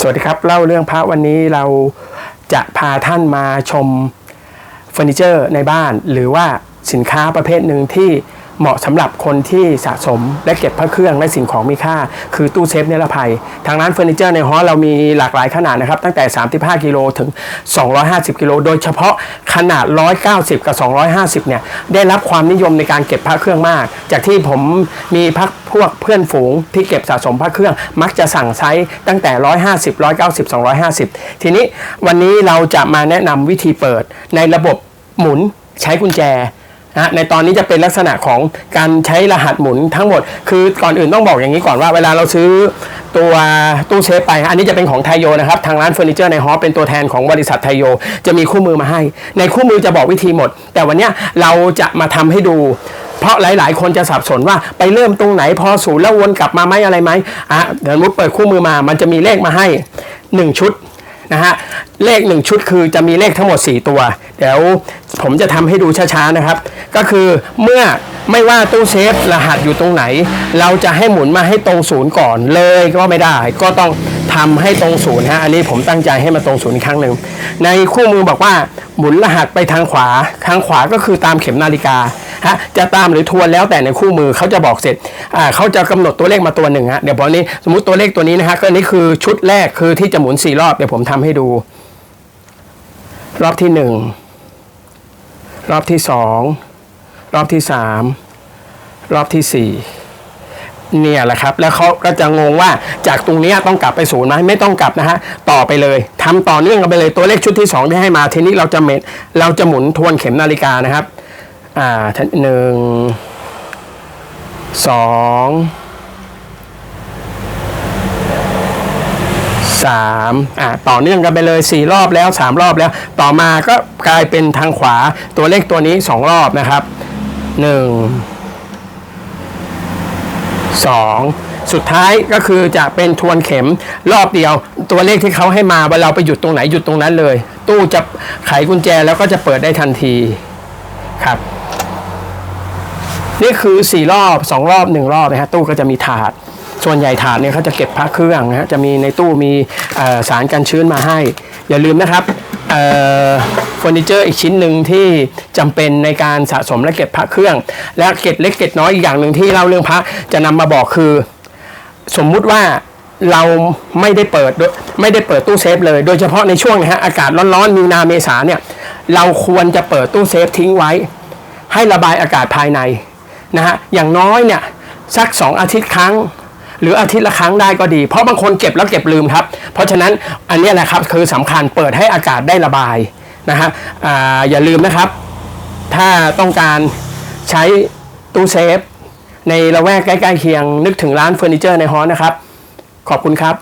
สวัสดีครับ เล่าเรื่องพระวันนี้เราจะพาท่านมาชมเฟอร์นิเจอร์ในบ้าน หรือว่าสินค้าประเภทหนึ่งที่ เหมาะสำหรับคนที่สะสมและเก็บพระเครื่องและสิ่งของมีค่า คือตู้เซฟนิรภัย ทางร้านเฟอร์นิเจอร์ในฮอลล์เรามีหลากหลายขนาดนะครับ ตั้งแต่ 35 กิโลถึง 250 กิโลโดยเฉพาะขนาด 190 กับ 250 เนี่ย ได้รับความนิยมในการเก็บพระเครื่องมาก จากที่ผมมีพักพวกเพื่อนฝูงที่เก็บสะสมพระเครื่อง มักจะสั่งไซส์ตั้งแต่ 150 190 250 ทีนี้วันนี้เราจะมาแนะนำวิธีเปิดในระบบหมุนใช้กุญแจ นะในตอนนี้จะเป็นลักษณะของการใช้รหัสหมุนทั้งหมด คือก่อนอื่นต้องบอกอย่างนี้ก่อนว่าเวลาเราซื้อตัวตู้เซฟไป อันนี้จะเป็นของไทโยนะครับทางร้านเฟอร์นิเจอร์ในฮอเป็นตัวแทนของบริษัทไทโย จะมีคู่มือมาให้ ในคู่มือจะบอกวิธีหมด แต่วันนี้เราจะมาทำให้ดู เพราะหลาย ๆ คนจะสับสนว่าไปเริ่มตรงไหนพอศูนย์แล้ววนกลับมาไหมอะไรไหมอะเดี๋ยวมุดเปิดคู่มือมา มันจะมีเลขมาให้ 1 ชุด นะฮะเลข 1 ชุดคือจะมีเลขทั้งหมด 4 ตัว เดี๋ยวผมจะทำให้ดูช้าๆนะครับ ก็คือเมื่อไม่ว่าตู้เซฟรหัสอยู่ตรงไหน เราจะให้หมุนมาให้ตรงศูนย์ก่อนเลยก็ไม่ได้ก็ต้อง ทำให้ตรงศูนย์ฮะอันนี้ผมตั้งใจให้มาตรงศูนย์อีกครั้งหนึ่งในคู่มือบอกว่าหมุนรหัสไปทางขวาทางขวาก็คือตามเข็มนาฬิกาฮะจะตามหรือทวนแล้วแต่ในคู่มือเขาจะบอกเสร็จอ่าเขาจะกำหนดตัวเลขมาตัวหนึ่งฮะเดี๋ยวพอนี้สมมติตัวเลขตัวนี้นะฮะก็อันนี้คือชุดแรกคือที่จะหมุนสี่รอบเดี๋ยวผมทำให้ดู รอบที่หนึ่งรอบที่สองรอบที่สามรอบที่สี่ เนี่ยแหละครับ แล้วเขาก็จะงงว่าจากตรงนี้ต้องกลับไปศูนย์ไหมไม่ต้องกลับนะฮะต่อไปเลยทำต่อเนื่องกันไปเลยตัวเลขชุดที่สองที่ให้มาทีนี้เราจะเมตเราจะหมุนทวนเข็มนาฬิกานะครับอ่าหนึ่งสองสามอ่าต่อเนื่องกันไปเลยสี่รอบแล้วสามรอบแล้ว ต่อมาก็กลายเป็นทางขวาตัวเลขตัวนี้สองรอบนะครับห 2สองสุดท้ายก็คือจะเป็นทวนเข็มรอบเดียว ตัวเลขที่เขาให้มาว่าเราไปหยุดตรงไหนหยุดตรงนั้นเลย ตู้จะไขกุญแจแล้วก็จะเปิดได้ทันทีครับ นี่คือ 4 รอบ 2 รอบ 1 รอบนะฮะตู้ก็จะมีถาด ส่วนใหญ่ถาดเนี่ยเขาจะเก็บพระเครื่องนะฮะจะมีในตู้มีสารกันชื้นมาให้ อย่าลืมนะครับเฟอร์นิเจอร์อีกชิ้นหนึ่งที่จำเป็นในการสะสมและเก็บพระเครื่อง และเก็บเล็กเก็บน้อยอีกอย่างหนึ่งที่เล่าเรื่องพระจะนำมาบอกคือ สมมุติว่าเราไม่ได้เปิดไม่ได้เปิดตู้เซฟเลย โดยเฉพาะในช่วงนะฮะอากาศร้อนๆมีนาเมษาเนี่ยเราควรจะเปิดตู้เซฟทิ้งไว้ ให้ระบายอากาศภายในนะฮะอย่างน้อยเนี่ยสัก 2 อาทิตย์ครั้ง หรืออาทิตย์ละครั้งได้ก็ดี เพราะบางคนเก็บแล้วเก็บลืมครับ เพราะฉะนั้นอันนี้แหละครับคือสำคัญเปิดให้อากาศได้ระบายนะฮะออย่าลืมนะครับ ถ้าต้องการใช้ตู้เซฟ ในละแวกใกล้ๆเคียงนึกถึงร้านเฟอร์นิเจอร์ในฮอร์นะครับ ขอบคุณครับ